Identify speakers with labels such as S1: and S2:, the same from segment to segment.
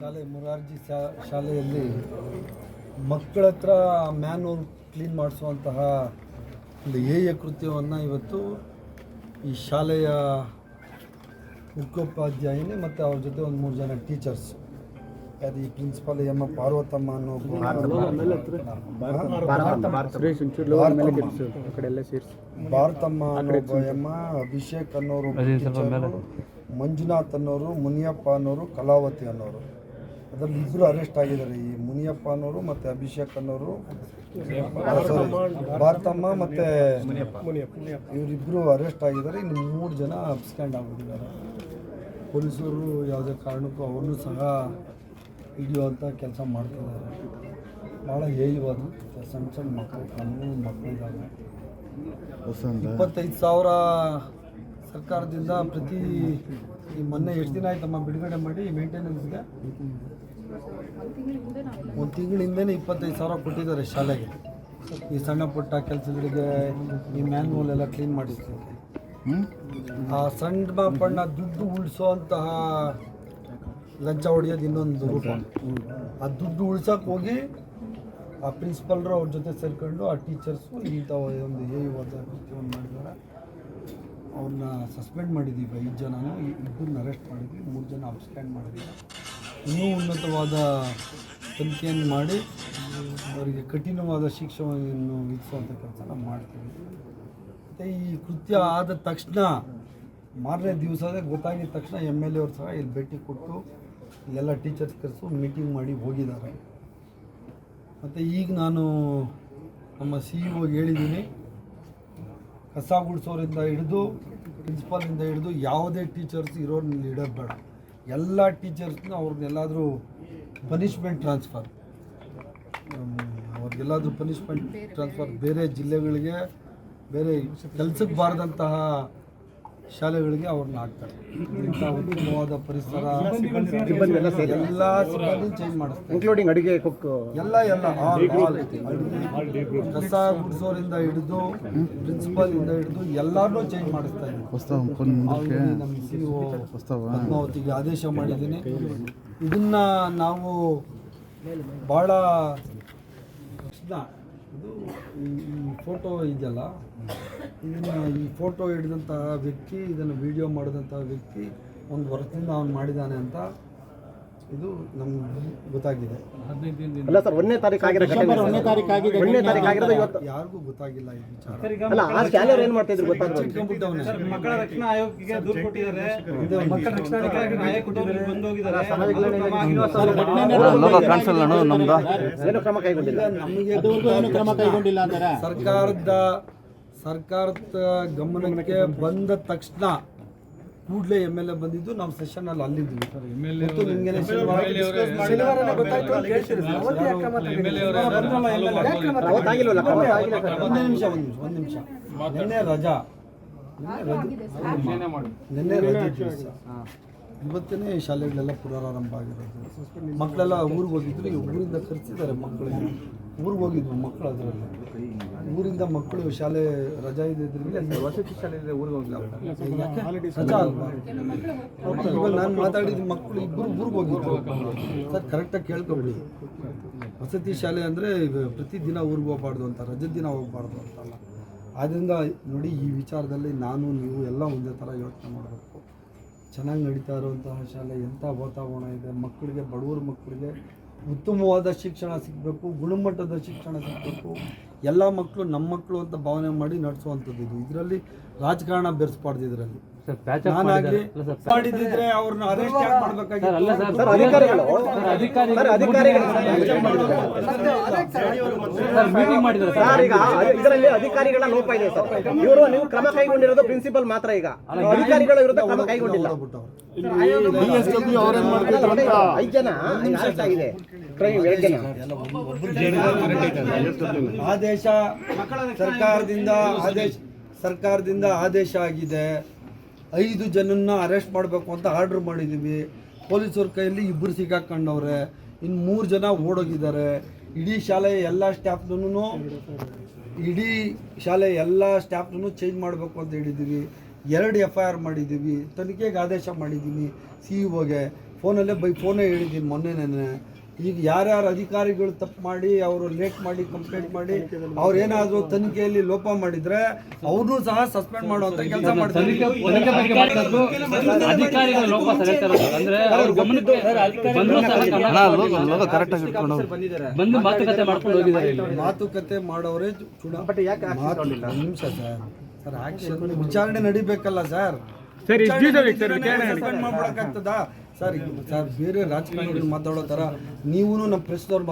S1: ಶಾಲೆ ಮುರಾರ್ಜಿ ಶಾ- ಶಾಲೆಯಲ್ಲಿ ಮಕ್ಕಳ ಹತ್ರ ಮ್ಯಾನ್ಹೋಲ್ ಕ್ಲೀನ್ ಮಾಡಿಸುವಂತಹ ಒಂದು ಹೇಯ ಕೃತ್ಯವನ್ನು ಇವತ್ತು ಈ ಶಾಲೆಯ ಮುಖ್ಯೋಪಾಧ್ಯಾಯಿನಿ ಮತ್ತು ಅವ್ರ ಜೊತೆ ಒಂದು ಮೂರು ಜನ ಟೀಚರ್ಸ್ ಅದು ಈ ಪ್ರಿನ್ಸಿಪಾಲ್ ಎಮ್ಮ ಪಾರ್ವತಮ್ಮ ಅನ್ನೋ ಭಾರತಮ್ಮ ಅನ್ನೋ ಎಮ್ಮ ಅಭಿಷೇಕ್ ಅನ್ನೋರು ಮಂಜುನಾಥ್ ಅನ್ನೋರು ಮುನಿಯಪ್ಪ ಅನ್ನೋರು ಕಲಾವತಿ ಅನ್ನೋರು ಅದರಲ್ಲಿ ಇಬ್ಬರು ಅರೆಸ್ಟ್ ಆಗಿದ್ದಾರೆ. ಈ ಮುನಿಯಪ್ಪ ಅನ್ನೋರು ಮತ್ತು ಅಭಿಷೇಕ್ ಅನ್ನೋರು ಭಾರತಮ್ಮ. ಮತ್ತು ಇವರಿಬ್ಬರು ಅರೆಸ್ಟ್ ಆಗಿದ್ದಾರೆ. ಇನ್ನು ಮೂರು ಜನ ಅಬ್ಸ್ಕ್ಯಾಂಡ್ ಆಗಿಬಿಟ್ಟಿದ್ದಾರೆ. ಪೊಲೀಸರು ಯಾವುದೇ ಕಾರಣಕ್ಕೂ ಅವರು ಸಹ ಹಿಡಿಯುವಂಥ ಕೆಲಸ ಮಾಡ್ತಿದ್ದಾರೆ. ಭಾಳ ಹೇಯವಾದ ಸಣ್ಣ ಸಣ್ಣ ಮಕ್ಕಳು ಕಣ್ಣು ಮಕ್ಕಳಿದ್ದಾರೆ ಇಪ್ಪತ್ತೈದು ಸಾವಿರ ಸರ್ಕಾರದಿಂದ ಪ್ರತಿ ಈ ಮೊನ್ನೆ ಎಷ್ಟು ದಿನ ಆಯ್ತಮ್ಮ ಬಿಡುಗಡೆ ಮಾಡಿ ಮೇಂಟೆನೆನ್ಸ್ಗೆ ಒಂದು ತಿಂಗಳ ಇಪ್ಪತ್ತೈದು ಸಾವಿರ ಕೊಟ್ಟಿದ್ದಾರೆ ಶಾಲೆಗೆ. ಈ ಸಣ್ಣ ಪುಟ್ಟ ಕೆಲಸಗಳಿಗೆ ಈ ಮ್ಯಾನ್ವಲ್ ಎಲ್ಲ ಕ್ಲೀನ್ ಮಾಡಿಸ್ಲಿಕ್ಕೆ. ಆ ಸಣ್ಣ ಪಣ್ಣ ದುಡ್ಡು ಉಳಿಸೋಂತಹ ಲಂಚ ಹೊಡೆಯೋದು ಇನ್ನೊಂದು ರೂಪ. ಆ ದುಡ್ಡು ಉಳ್ಸೋಕೆ ಹೋಗಿ ಆ ಪ್ರಿನ್ಸಿಪಲ್ರು ಅವ್ರ ಜೊತೆ ಸೇರ್ಕೊಂಡು ಆ ಟೀಚರ್ಸು ಇಂಥ ಒಂದು ಹೇಗೆ ಅವ್ರನ್ನ ಸಸ್ಪೆಂಡ್ ಮಾಡಿದ್ದೀವಿ. ಐದು ಜನನು ಇಬ್ಬರನ್ನ ಅರೆಸ್ಟ್ ಮಾಡಿದ್ವಿ. ಮೂರು ಜನ ಅಬ್ಸ್ಟ್ಯಾಂಡ್ ಮಾಡಿದ್ದೀವಿ. ಇನ್ನೂ ಉನ್ನತವಾದ ತನಿಖೆಯನ್ನು ಮಾಡಿ, ಅವರಿಗೆ ಕಠಿಣವಾದ ಶಿಕ್ಷೆಯನ್ನು ವಿಧಿಸುವಂಥ ಕೆಲಸ ನಾವು ಮಾಡ್ತೀವಿ. ಮತ್ತು ಈ ಕೃತ್ಯ ಆದ ತಕ್ಷಣ, ಮಾರನೇ ದಿವಸದೇ ಗೊತ್ತಾಗಿದ ತಕ್ಷಣ ಎಂ ಎಲ್ ಎ ಅವ್ರು ಸಹ ಇಲ್ಲಿ ಭೇಟಿ ಕೊಟ್ಟು, ಎಲ್ಲ ಟೀಚರ್ಸ್ ಕರೆಸು ಮೀಟಿಂಗ್ ಮಾಡಿ ಹೋಗಿದ್ದಾರೆ. ಮತ್ತು ಈಗ ನಾನು ನಮ್ಮ ಸಿ ಇ ಓಗೆ ಹೇಳಿದ್ದೀನಿ. ಕಸ ಗುಡಿಸೋರಿಂದ ಹಿಡಿದು ಪ್ರಿನ್ಸಿಪಾಲಿಂದ ಹಿಡಿದು ಯಾವುದೇ ಟೀಚರ್ಸ್ ಇರೋರ್ನ ಇಡೋದು ಬೇಡ. ಎಲ್ಲ ಟೀಚರ್ಸ್ನ ಅವ್ರನ್ನೆಲ್ಲಾದರೂ ಪನಿಷ್ಮೆಂಟ್ ಟ್ರಾನ್ಸ್ಫರ್ ಅವ್ರಿಗೆಲ್ಲಾದರೂ ಪನಿಷ್ಮೆಂಟ್ ಟ್ರಾನ್ಸ್ಫರ್ ಬೇರೆ ಜಿಲ್ಲೆಗಳಿಗೆ, ಬೇರೆ ಕೆಲಸಕ್ಕೆ ಬಾರದಂತಹ ಶಾಲೆಗಳಿಗೆ ಅವ್ರನ್ನ ಹಾಕ್ತಾರೆ ಇಂಥ ಉತ್ತಮವಾದ ಪರಿಸರ ಎಲ್ಲ ಸಿಬ್ಬಂದಿ ಚೇಂಜ್ ಮಾಡಿಸ್ತಾರೆ
S2: ಇನ್ಕ್ಲೂಡಿಂಗ್ ಅಡಿಗೆ ಕುಕ್
S1: ಎಲ್ಲ ಎಲ್ಲ. ಕಸ ಗುಡಿಸೋರಿಂದ ಹಿಡಿದು ಪ್ರಿನ್ಸಿಪಾಲ್ ಇಂದ ಹಿಡಿದು ಎಲ್ಲಾರನ್ನೂ ಚೇಂಜ್ ಮಾಡಿಸ್ತಾ ಇದ್ದೀವಿ ಆಲ್ರೆಡಿ ನಮ್ಮ ಸಿ ಒ ಪದ್ಮಾವತಿಗೆ ಆದೇಶ ಮಾಡಿದ್ದೀನಿ ಇದನ್ನ ನಾವು ಭಾಳ ಇದು ಈ- ಫೋಟೋ ಇದೆಯಲ್ಲ? ಇದನ್ನು ಈ ಫೋಟೋ ಹಿಡಿದಂತಹ ವ್ಯಕ್ತಿ, ಇದನ್ನು ವಿಡಿಯೋ ಮಾಡಿದಂಥ ವ್ಯಕ್ತಿ ಒಂದು ವರ್ಷದಿಂದ ಅವನು ಮಾಡಿದ್ದಾನೆ ಅಂತ ಇದು ನಮ್ಗೆ ಗೊತ್ತಾಗಿದೆ
S2: ಅಲ್ಲ ಸರ್ ಒಂದನೇ ತಾರೀಕು ಆಗಿರೋ ಘಟನೆ ಒಂದನೇ ತಾರೀಕು ಆಗಿದೆ ಒಂದನೇ ತಾರೀಕು ಆಗಿರೋದು ಇವತ್ತು
S1: ಯಾರಿಗೂ ಗೊತ್ತಾಗಿಲ್ಲ ಈ ವಿಚಾರ
S2: ಅಲ್ಲ ಆ ಶಾಲೆಯವ್ರು ಏನು ಮಾಡ್ತಾ ಇದ್ರು ಗೊತ್ತಾದ್ರು
S1: ಸರ್,
S3: ಮಕ್ಕಳ ರಕ್ಷಣಾ ಆಯೋಗಕ್ಕೆ ದೂರು ಕೊಟ್ಟಿದ್ದಾರೆ
S1: ಇದೇ
S3: ಮಕ್ಕಳ ರಕ್ಷಣಾ ಆಯೋಗಕ್ಕೆ ನ್ಯಾಯ ಕೊಟ್ಟವ್ರು ಬಂದು ಹೋಗಿದ್ದಾರೆ
S4: ಲೋಗೋ ಕಾಣಿಸಲ್ಲ ನಮ್ದು
S2: ಏನು ಕ್ರಮ ಕೈಗೊಂಡಿಲ್ಲ
S1: ನಮಗೆ ಕ್ರಮ ಕೈಗೊಂಡಿಲ್ಲ ಸರ್ಕಾರದ ಸರ್ಕಾರದ ಗಮನಕ್ಕೆ ಬಂದ ತಕ್ಷಣ ಕೂಡಲೇ ಎಂ ಎಲ್ ಎ ಬಂದಿದ್ದು ನಾವು ಸೆಷನ್ ಅಲ್ಲಿ ಅಲ್ಲಿದ್ವಿ ಶನಿವಾರನೇ ಗೊತ್ತಾಯ್ತು ಅಂತ ಹೇಳ್ತೀರಿ ಸರ್. ಅವತ್ತೇ ಯಾಕೆ ಕ್ರಮ ತಗೊಂಡಿಲ್ಲ?
S2: ಅವತ್ತಾಗಿಲ್ವಲ್ಲ ಕ್ರಮ
S1: ಒಂದು ನಿಮಿಷ ಒಂದು ನಿಮಿಷ ಒಂದು ನಿಮಿಷ ನಿನ್ನೆ ರಜಾ. ನಿನ್ನೆ ರಜಾ. ನಿನ್ನೆ ರಜೆ ದಿವಸ ಇವತ್ತೇ ಶಾಲೆಗಳೆಲ್ಲ ಪುನರಾರಂಭ ಆಗಿರೋದು. ಮಕ್ಕಳೆಲ್ಲ ಊರಿಗೆ ಹೋಗಿದ್ರು ಊರಿಂದ ಕರೆಸಿದ್ದಾರೆ ಮಕ್ಕಳಿಗೆ ಊರಿಗೆ ಹೋಗಿದ್ವು ಮಕ್ಕಳು ಅದರಲ್ಲಿ. ಊರಿಂದ ಮಕ್ಕಳು ಶಾಲೆ ರಜಾ ಇದೆ
S2: ವಸತಿ ಶಾಲೆಯಿಂದ ಊರಿಗೆ ಹೋಗಿಲ್ಲ.
S1: ಇವಾಗ ನಾನು ಮಾತಾಡಿದ ಮಕ್ಕಳು ಇಬ್ಬರು ಊರಿಗೆ ಹೋಗಿದ್ರು. ಸರ್ ಕರೆಕ್ಟಾಗಿ ಕೇಳ್ಕೊಬಿಡಿ. ವಸತಿ ಶಾಲೆ ಅಂದರೆ ಪ್ರತಿದಿನ ಊರಿಗೆ ಹೋಗ್ಬಾರ್ದು ಅಂತ ರಜದ ದಿನ ಹೋಗ್ಬಾರ್ದು ಅಂತಲ್ಲ. ಆದ್ದರಿಂದ ನೋಡಿ ಈ ವಿಚಾರದಲ್ಲಿ ನಾನು, ನೀವು ಎಲ್ಲ ಒಂದೇ ಥರ ಯೋಚನೆ ಮಾಡಬೇಕು. ಚೆನ್ನಾಗಿ ನಡೀತಾ ಇರುವಂತಹ ಶಾಲೆ ಎಂಥ ವಾತಾವರಣ ಇದೆ, ಮಕ್ಕಳಿಗೆ, ಬಡವರ ಮಕ್ಕಳಿಗೆ ಉತ್ತಮವಾದ ಶಿಕ್ಷಣ ಸಿಗಬೇಕು, ಗುಣಮಟ್ಟದ ಶಿಕ್ಷಣ ಸಿಗಬೇಕು. ಎಲ್ಲ ಮಕ್ಕಳು ನಮ್ಮ ಮಕ್ಕಳು ಅಂತ ಭಾವನೆ ಮಾಡಿ ನಡೆಸುವಂಥದ್ದು ಇದು. ಇದರಲ್ಲಿ ರಾಜಕಾರಣ ಬೆರೆಸ್ಬಾರ್ದು ಇದರಲ್ಲಿ. ನಾನಾಗ್ಲಿ ಮಾಡಿದ್ರೆ ಅವ್ರನ್ನ ಅರೆಸ್ಟ್ ಯಾಕೆ
S2: ಇದರಲ್ಲಿ ಅಧಿಕಾರಿಗಳ. ಲೋಪ ಇದೆ ಸರ್ ಇವರು ನೀವು ಕ್ರಮ ಕೈಗೊಂಡಿರೋದು ಪ್ರಿನ್ಸಿಪಲ್ ಮಾತ್ರ ಈಗ. ಅಧಿಕಾರಿಗಳ ವಿರುದ್ಧ ಕ್ರಮ ಕೈಗೊಂಡಿಲ್ಲ. ಐದು ಜನ ಆಗಿದೆ
S1: ಆದೇಶ ಸರ್ಕಾರದಿಂದ ಆದೇಶ ಸರ್ಕಾರದಿಂದ ಆದೇಶ ಆಗಿದೆ. ಐದು ಜನನ್ನ ಅರೆಸ್ಟ್ ಮಾಡಬೇಕು ಅಂತ ಆರ್ಡ್ರ್ ಮಾಡಿದ್ದೀವಿ ಪೊಲೀಸರ ಕೈಯಲ್ಲಿ ಇಬ್ಬರು ಸಿಕ್ಕಾಕೊಂಡವ್ರೆ ಇನ್ನು ಮೂರು ಜನ ಓಡೋಗಿದ್ದಾರೆ. ಇಡೀ ಶಾಲೆಯ ಎಲ್ಲ ಸ್ಟಾಫ್ನೂ ಇಡೀ ಶಾಲೆ ಎಲ್ಲ ಸ್ಟಾಫ್ನೂ ಚೇಂಜ್ ಮಾಡಬೇಕು ಅಂತ ಹೇಳಿದ್ದೀವಿ ಎರಡು ಎಫ್ ಐ ಆರ್ ಮಾಡಿದ್ದೀವಿ ತನಿಖೆಗೆ ಆದೇಶ ಮಾಡಿದ್ದೀನಿ ಸಿ ಇ ಒಗೆ ಫೋನಲ್ಲೇ ಬೈ ಫೋನೇ ಹೇಳಿದ್ದೀನಿ ಮೊನ್ನೆ ಈಗ ಯಾರ್ಯಾರು ಅಧಿಕಾರಿಗಳು ತಪ್ಪು ಮಾಡಿ ಅವರು ಲೇಟ್ ಮಾಡಿ ಕಂಪ್ಲೇಂಟ್ ಮಾಡಿ ಅವ್ರೇನಾದರೂ ತನಿಖೆಯಲ್ಲಿ ಲೋಪ ಮಾಡಿದ್ರೆ ಅವ್ರನ್ನೂ ಸಹ ಸಸ್ಪೆಂಡ್ ಮಾಡುವಂತ ಕೆಲಸ ಮಾಡ್ತಾರೆ.
S4: ಅವ್ರ ಮಾತುಕತೆ ಮಾಡ್ಕೊಂಡು ಹೋಗಿದ್ದಾರೆ ಇಲ್ಲಿ.
S1: ಮಾತುಕತೆ ಮಾಡೋರೇ ನಿಮಿಷ ಸರ್. ಸರ್ ಆಕ್ಷನ್ ವಿಚಾರಣೆ ನಡಿಬೇಕಲ್ಲ ಸರ್.
S5: ಸರ್,
S1: ಮಾಡ್ಬಿಡಕ್ಕಾಗ್ತದಾ? ಸರ್ ಸರ್ ಬೇರೆ ರಾಜಕಾರಣಿಗಳು ಮಾತಾಡೋ ತರ ನೀವು ನಮ್ಮ ಪ್ರೆಸ್ದವ್ರು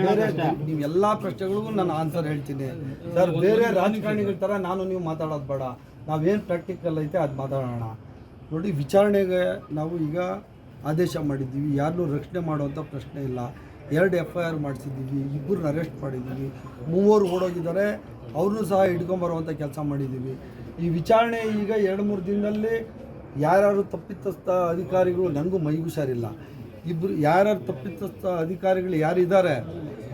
S1: ಬೇರೆ ನೀವು ಎಲ್ಲಾ ಪ್ರಶ್ನೆಗಳಿಗೂ ನಾನು ಆನ್ಸರ್ ಹೇಳ್ತೀನಿ. ಸರ್ ಬೇರೆ ರಾಜಕಾರಣಿಗಳ ತರ ನಾನು ನೀವು ಮಾತಾಡೋದು ಬೇಡ. ನಾವೇನು ಪ್ರಾಕ್ಟಿಕಲ್ ಐತೆ ಅದು ಮಾತಾಡೋಣ. ನೋಡಿ ವಿಚಾರಣೆಗೆ ನಾವು ಈಗ ಆದೇಶ ಮಾಡಿದ್ದೀವಿ. ಯಾರನ್ನೂ ರಕ್ಷಣೆ ಮಾಡುವಂಥ ಪ್ರಶ್ನೆ ಇಲ್ಲ. ಎರಡು ಎಫ್ ಐ ಆರ್ ಮಾಡಿಸಿದ್ದೀವಿ. ಇಬ್ಬರನ್ನ ಅರೆಸ್ಟ್ ಮಾಡಿದ್ದೀವಿ. ಮೂವರು ಓಡೋಗಿದ್ದಾರೆ. ಅವ್ರನ್ನೂ ಸಹ ಹಿಡ್ಕೊಂಬರುವಂಥ ಕೆಲಸ ಮಾಡಿದ್ದೀವಿ. ಈ ವಿಚಾರಣೆ ಈಗ ಎರಡು ಮೂರು ದಿನದಲ್ಲಿ ಯಾರ್ಯಾರು ತಪ್ಪಿತಸ್ಥ ಅಧಿಕಾರಿಗಳು ನನಗೂ ಮೈ ಹುಷಾರಿಲ್ಲ ಇಬ್ಬರು ಯಾರ್ಯಾರು ತಪ್ಪಿತಸ್ಥ ಅಧಿಕಾರಿಗಳು ಯಾರಿದ್ದಾರೆ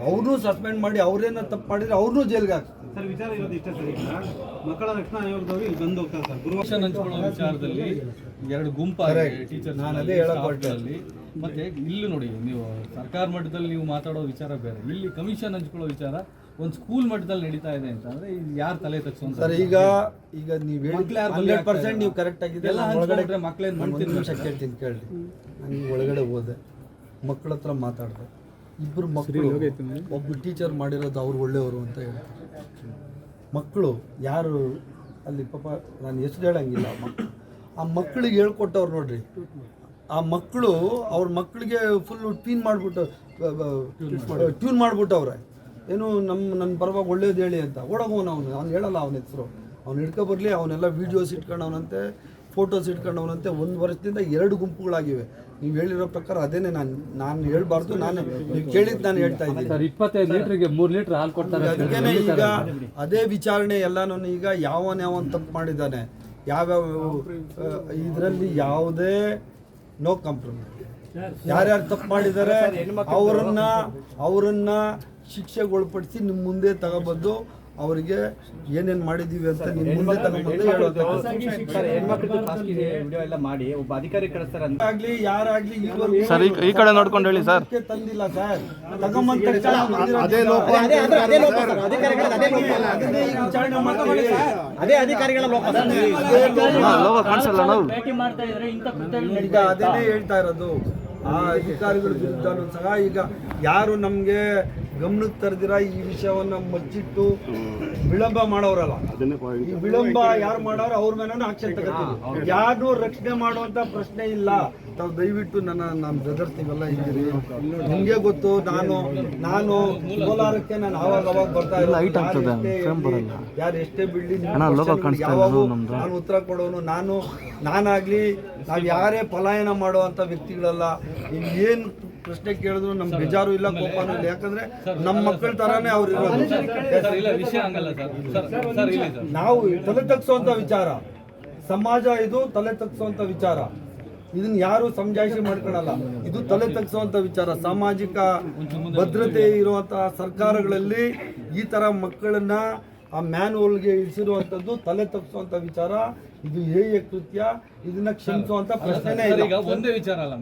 S1: ಅವ್ರನ್ನೂ ಸಸ್ಪೆಂಡ್ ಮಾಡಿ ಅವ್ರೇನ ತಪ್ಪು ಮಾಡಿದರೆ ಅವ್ರನ್ನೂ ಜೈಲ್ಗೆ ಹಾಕ್ತಾರೆ
S3: ಸರ್ ವಿಚಾರ ಇರೋದು ಇಷ್ಟೇ ಸರ್ ಮಕ್ಕಳ ರಕ್ಷಣಾ ಆಯೋಗದವರು ಇಲ್ಲಿ ಬಂದು ಹೋಗ್ತಾರೆ ಸರ್. ಗುರುವಾರ
S6: ಹಂಚ್ಕೊಳ್ಳೋ ವಿಚಾರದಲ್ಲಿ ಎರಡು ಗುಂಪಾಗಿ ಟೀಚರ್
S1: ನಾನು ಅದೇ.
S6: ಮತ್ತೆ ಇಲ್ಲಿ ನೋಡಿ ನೀವು ಸರ್ಕಾರ ಮಟ್ಟದಲ್ಲಿ ನೀವು ಮಾತಾಡೋ ವಿಚಾರ ಬೇರೆ. ಇಲ್ಲಿ ಕಮಿಷನ್ ಹಂಚ್ಕೊಳ್ಳೋ ವಿಚಾರ ಒಂದು ಸ್ಕೂಲ್ ಮಟ್ಟದಲ್ಲಿ ನಡೀತಾ ಇದೆ ಅಂತ ಅಂದ್ರೆ ಯಾರು ತಲೆ
S1: ಸರ್ ಈಗ ಈಗ ನೀವು ಹಂಡ್ರೆಡ್ ಪರ್ಸೆಂಟ್ ನೀವು ಕರೆಕ್ಟ್ ಆಗಿದೆ ಒಳಗಡೆ
S6: ಮಕ್ಳೇನ್
S1: ನಾನು ನಿಮಿಷ ಕೇಳ್ತೀನಿ ಕೇಳಿ ನಾನು ಒಳಗಡೆ ಹೋದೆ. ಮಕ್ಕಳ ಹತ್ರ ಮಾತಾಡಿದೆ. ಇಬ್ಬರು ಮಕ್ಕಳು ಒಬ್ಬ ಟೀಚರ್ ಮಾಡಿರೋದು ಅವ್ರು ಒಳ್ಳೆಯವರು ಅಂತ ಹೇಳ್ತಾರೆ. ಮಕ್ಕಳು ಯಾರು ಅಲ್ಲಿ ಪಾಪ ನಾನು ಹೆಸರು ಹೇಳಂಗಿಲ್ಲ ಮಕ್ಕಳು ಆ ಮಕ್ಕಳಿಗೆ ಹೇಳ್ಕೊಟ್ಟವ್ರು ನೋಡ್ರಿ. ಆ ಮಕ್ಕಳು ಅವ್ರ ಮಕ್ಕಳಿಗೆ ಫುಲ್ಲು ಟ್ಯೂನ್ ಮಾಡಿಬಿಟ್ಟು ಟ್ಯೂನ್ ಮಾಡಿಬಿಟ್ಟವ್ರೆ. ಏನು ನಮ್ಮ ನನ್ನ ಪರವಾಗಿ ಒಳ್ಳೇದು ಹೇಳಿ ಅಂತ. ಓಡೋಗೋನು ಅವನು. ಅವ್ನು ಹೇಳಲ್ಲ ಅವನ ಹೆಸರು. ಅವ್ನು ಹಿಡ್ಕೊ ಬರಲಿ ಅವನೆಲ್ಲ ವೀಡಿಯೋಸ್ ಇಟ್ಕೊಂಡವನಂತೆ ಫೋಟೋಸ್ ಇಟ್ಕೊಂಡವನಂತೆ ಒಂದು ವರ್ಷದಿಂದ ಎರಡು ಗುಂಪುಗಳಾಗಿವೆ. ನೀವು ಹೇಳಿರೋ ಪ್ರಕಾರ ಅದೇನೆ ನಾನು ನಾನು ಹೇಳ್ಬಾರ್ದು ನಾನು ನೀವು ಕೇಳಿದ್ದು ನಾನು ಹೇಳ್ತಾ ಇದ್ದೀನಿ.
S4: ಇಪ್ಪತ್ತೈದು ಲೀಟ್ರಿಗೆ ಮೂರು ಲೀಟ್ರ್ ಹಾಲು ಕೊಡ್ತಾರೆ
S1: ಅದಕ್ಕೇನೆ ಈಗ ಅದೇ ವಿಚಾರಣೆ ಎಲ್ಲಾನು ಈಗ ಯಾವನ ಯಾವನ್ ತಪ್ಪು ಮಾಡಿದ್ದಾನೆ. ಯಾವ್ಯಾವ ಇದರಲ್ಲಿ ಯಾವುದೇ ನೋ ಕಾಂಪ್ರಮೈಸ್ ಯಾರ್ಯಾರು ತಪ್ಪು ಮಾಡಿದ್ದಾರೆ ಅವರನ್ನ ಅವರನ್ನ ಶಿಕ್ಷೆಗೊಳಪಡಿಸಿ ನಿಮ್ಮ ಮುಂದೆ ತಗೊಬಂದು ಅವರಿಗೆ ಏನೇನು ಮಾಡಿದ್ದೀವಿ ಅಂತ ನಿಮ್ಮ ಮುಂದೆ
S2: ಎಲ್ಲ ಮಾಡಿ ಒಬ್ಬ ಅಧಿಕಾರಿ ಕಳಿಸ್ತಾರೆ ಅಂತ.
S1: ಆಗ್ಲಿ ಯಾರಾಗ್ಲಿ
S5: ಸರ್ ಈ ಕಡೆ ನೋಡ್ಕೊಂಡು ಹೇಳಿ ಸರ್.
S1: ತಂದಿಲ್ಲ ಸರ್. ತಗೊಂಬಂದ ತಕ್ಷಣ
S2: ಅದೇ ಅದೇ ಅದೇ ಲೋಪ ಸರ್ ಅಧಿಕಾರಿಗಳ ಅದೇ ಲೋಪ
S1: ಅದನ್ನೇ ಈಗ ವಿಚಾರಣೆ ಮಾಡ್ತೀವಿ.
S2: ಅದೇ ಅಧಿಕಾರಿಗಳ ಲೋಪ ಸರ್.
S5: ಕಾಣಿಸಲ್ಲ ನಾವು.
S4: ಭೇಟಿ ಮಾಡ್ತಾ ಇದ್ರೆ ಇಂಥ ಕೃತ್ಯಗಳು
S1: ಈಗ ಅದನ್ನೇ ಹೇಳ್ತಾ ಇರೋದು. ಆ ಅಧಿಕಾರಿಗಳ ವಿರುದ್ಧ ಸಹ ಈಗ ಯಾರು ನಮಗೆ ಗಮನಕ್ಕೆ ತರದಿರ ಈ ವಿಷಯವನ್ನ ಮಚ್ಚಿಟ್ಟು ವಿಳಂಬ ಮಾಡೋರಲ್ಲ. ಈ ವಿಳಂಬ ಯಾರು ಮಾಡೋರು ಅವ್ರ ಮೇಲೆ ಆಕ್ಷನ್ ತಗೋತೀವಿ. ಯಾರನ್ನೂ ರಕ್ಷಣೆ ಮಾಡುವಂತ ಪ್ರಶ್ನೆ ಇಲ್ಲ. ತಾವು ದಯವಿಟ್ಟು ನನ್ನ ನಮ್ಮ ಬ್ರದರ್ಸ್ ನೀವೆಲ್ಲ ಇದ್ದೀರಿ ನಿಮಗೆ ಗೊತ್ತು ನಾನು ನಾನು ಕೋಲಾರಕ್ಕೆ ನಾನು ಅವಾಗ ಅವಾಗ ಬರ್ತಾ ಇಲ್ಲ ಯಾರು ಎಷ್ಟೇ ಬಿಡ್ಲಿ ಯಾವಾಗ ನಾನು ಉತ್ತರ ಕೊಡೋನು ನಾನು ನಾನಾಗ್ಲಿ ನಾವು ಯಾರೇ ಪಲಾಯನ ಮಾಡುವಂತ ವ್ಯಕ್ತಿಗಳಲ್ಲ ಇಲ್ಲಿ ಏನ್ ಪ್ರಶ್ನೆ ಕೇಳಿದ್ರು ನಮ್ ಬೇಜಾರು ಇಲ್ಲ ಕೋಪನೂ ಇಲ್ಲ. ಯಾಕಂದ್ರೆ ನಮ್ಮ ಮಕ್ಕಳ ತರಾನೇ ಅವ್ರು ಇರೋದು. ನಾವು ತಲೆ ತಗ್ಸುವಂತ ವಿಚಾರ. ಸಮಾಜ ಇದು ತಲೆ ತಗ್ಸುವಂತ ವಿಚಾರ. ಇದನ್ನ ಯಾರು ಸಮಜಾಯಿಷಿ ಮಾಡ್ಕೊಳಲ್ಲ. ಇದು ತಲೆ ತಗ್ಸುವಂತ ವಿಚಾರ. ಸಾಮಾಜಿಕ ಭದ್ರತೆ ಇರುವಂತ ಸರ್ಕಾರಗಳಲ್ಲಿ ಈ ತರ ಮಕ್ಕಳನ್ನ ಆ ಮ್ಯಾನ್ಹೋಲ್ಗೆ ಇಳಿಸಿರುವಂತದ್ದು ತಲೆ ತಪ್ಪಿಸುವಂತ ವಿಚಾರ. ಇದು ಹೇಯ ಕೃತ್ಯ. ಇದನ್ನ ಕ್ಷಮಿಸುವಂತ ಪ್ರಶ್ನೆನೇ
S6: ಸರ್
S1: ಇಲ್ಲ.
S6: ಒಂದೇ ವಿಚಾರ ಅಲ್ಲ